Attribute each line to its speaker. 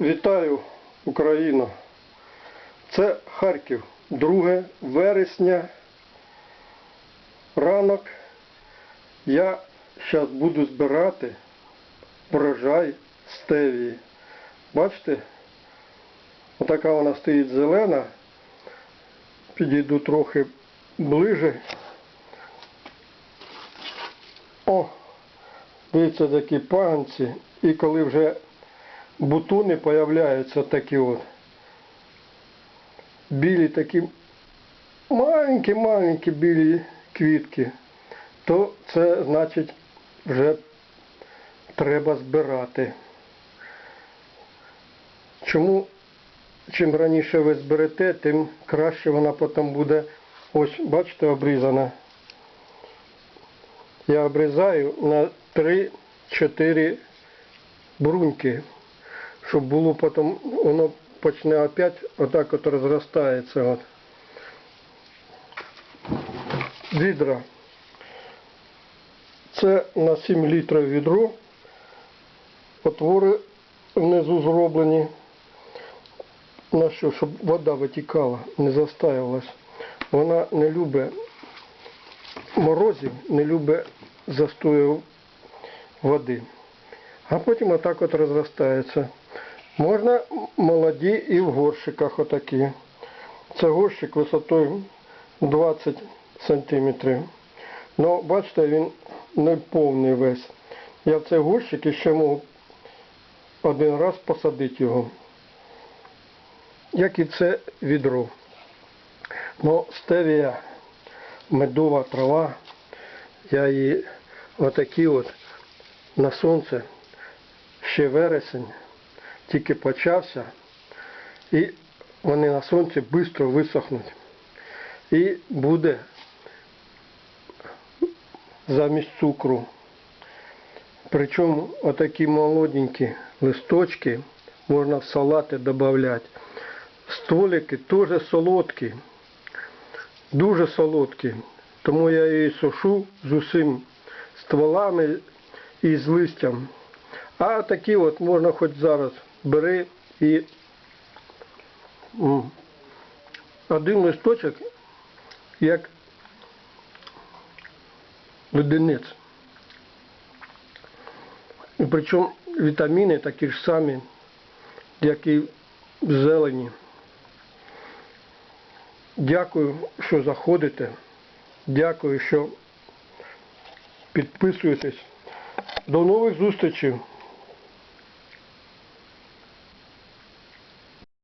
Speaker 1: Вітаю Україну. Це Харків, 2 вересня. Ранок. Я зараз буду збирати врожай стевії. Бачите? Отака вона стоїть зелена. Підійду трохи ближе. О, дивіться, такі паганці. І коли вже бутони появляються такі от. Білі такі маленькі-маленькі білі квітки, то це значить вже треба збирати. Чому чим раніше ви зберете, тим краще вона потім буде, ось бачите, обрізана. Я обрізаю на 3-4 бруньки, щоб було потім, воно почне опять отак от розростається. От. Відра. Це на 7 літрів відро. Отвори внизу зроблені. На що, щоб вода витікала, не застаювалась. Вона не любить морозів, не любить застою води. А потім отак от розростається. Можна молоді і в горщиках отакі. Це горщик висотою 20 сантиметрів. Ну, бачите, він не повний весь. Я в цей горщик ще можу один раз посадити його. Як і це відро. Ну, стевія, медова трава, я її отакі от на сонце, ще вересень, тільки почався, і вони на сонці швидко висохнуть. І буде замість цукру. Причому отакі молоденькі листочки можна в салати додати. Стволики теж солодкі, дуже солодкі. Тому я її сушу з усім стволами і з листям. А такі от можна хоч зараз бери і один листочок як леденець. І причому вітаміни такі ж самі, як і в зелені. Дякую, що заходите. Дякую, що підписуєтесь. До нових зустрічей.